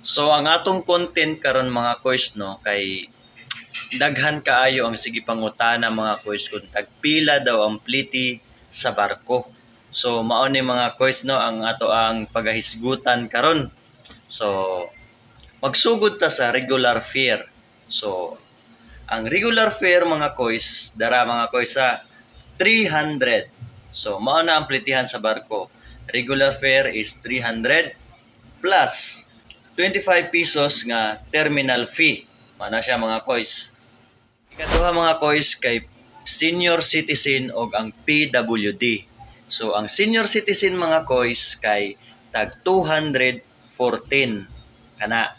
So ang atong content karon mga kois no kay daghan kaayo ang sige pangutana mga kois kung tagpila daw ang pliti sa barko. So mao ni mga kois no ang ato ang pagahisgutan karon. So magsugod ta sa regular fare. So ang regular fare mga kois dara mga kois sa 300. So mao na ang plitihan sa barko. Regular fare is 300 plus 25 pesos nga terminal fee. Mana siya mga kois. Ikaduha mga kois kay senior citizen og ang PWD. So ang senior citizen mga kois kay tag 214 kana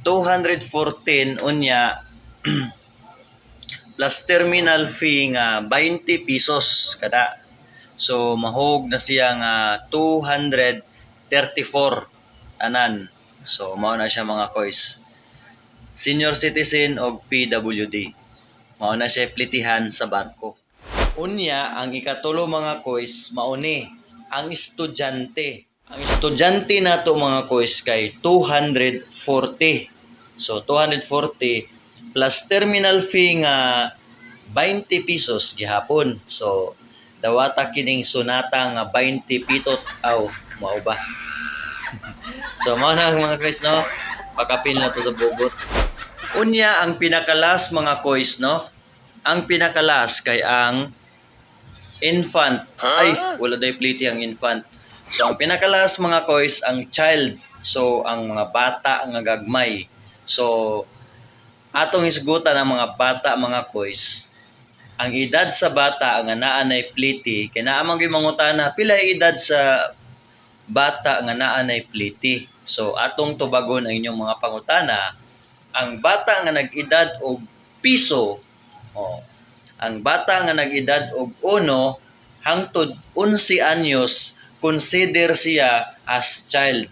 214 unya plus terminal fee nga 20 pesos kada. So mahog na siya nga 234 anan. So mao na siya mga kois. Senior citizen og PWD. Mao na siya plitihan sa barko. Unya ang ikatulo mga kois mauni ang estudyante. Ang estudyante nato mga kois kay 240. So 240 plus terminal fee nga 20 pesos gihapon. So dawata kining sunata nga 20 pitot aw mao ba? so mao na ang mga kois no. Pakapil na to sa bubot. Unya ang pinakalas mga kois no. Ang pinakalas kay ang infant. Ay, wala day pliti ang infant. So ang pinakalas mga kois ang child. So ang mga bata nga gagmay. So atong isgutan ang mga bata mga kois. Ang edad sa bata nga naa nay pliti kay naa man gyud mangutana pila edad sa bata nga naa nay pliti. So atong tubagon ang inyong mga pangutana ang bata nga nag-edad og piso oh, ang bata nga nag-edad og uno hangtod 11 anyos consider siya as child.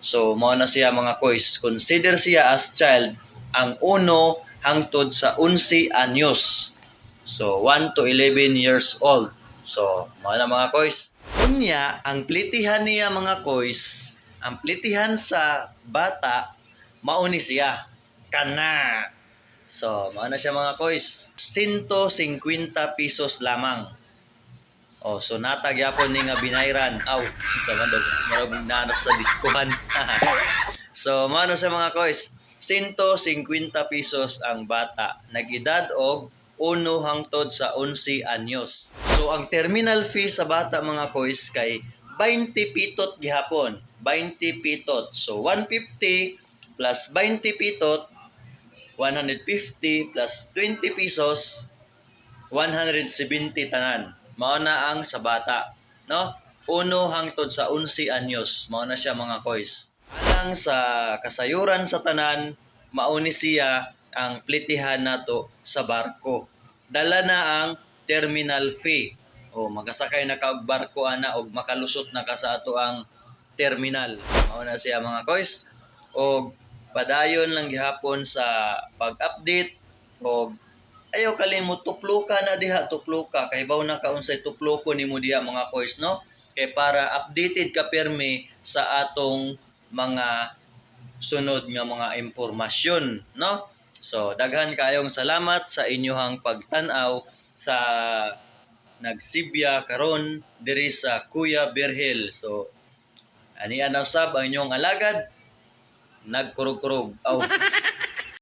So mao na siya mga kois consider siya as child ang uno hangtod sa 11 anyos. So 1 to 11 years old so mao na mga kois unya ang plitihan niya mga kois ang plitihan sa bata mao ni siya kana. So, mao na siya mga kois. 150 pesos lamang. Oh, so natag yapon ni nga binayran. Aw, sa man daw marag nanas sa diskuhan. so, mao na siya mga kois. 150 pesos ang bata. Nagedad og uno hangtod sa 11 anyos. So, ang terminal fee sa bata mga kois kay 20 pitot gihapon. 20 pitot. So, 150 plus 20 pitot 150 plus 20 pesos 170 tanan mao na ang sa bata no uno hangtod sa 11 anyos mao na siya mga kois alang sa kasayuran sa tanan mao ni siya ang plitihan nato sa barko. Dala na ang terminal fee. O magasakay na ka og barko ana og makalusot na ka sa ato ang terminal. Mao na siya mga kois og padayon lang gihapon sa pag-update. O ayaw kalimot tupluka na diha tupluka kay baw na kaunsay tuploko nimo diha mga kois no? Kay para updated ka permi sa atong mga sunod nga mga impormasyon no so daghan kayong salamat sa inyohang pagtan-aw sa nagsibya karon diri sa Kuya Berhel so ani ana sab ang inyong alagad nagkurog-kurog. Aw.